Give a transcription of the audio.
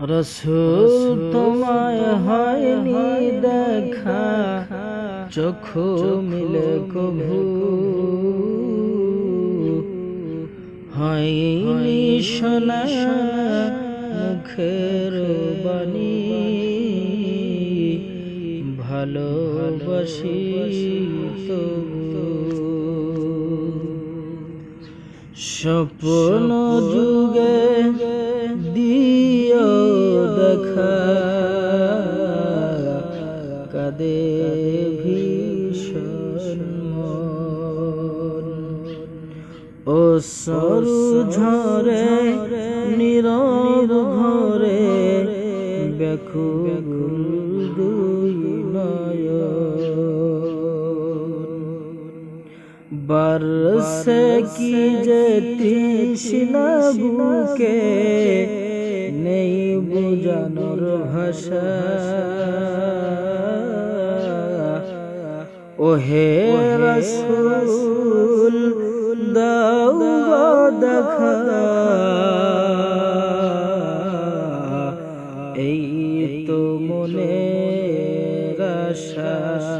রসুল তোমায় হয়নি দেখা। চক্ষু মিলে কভু হয়নি শোনা মুখের বাণী। ভালোবাসি তবু। স্বপ্ন দেখা কাদে ভীষণ। ও সরু ঝরে নীরব ঘরে ব্যাকুল দুই কি যে তৃষ্ণা বুকে নেই বুঝানোর ভাষা। ও হে রসুল দাও দেখা এই তো মনে আশা।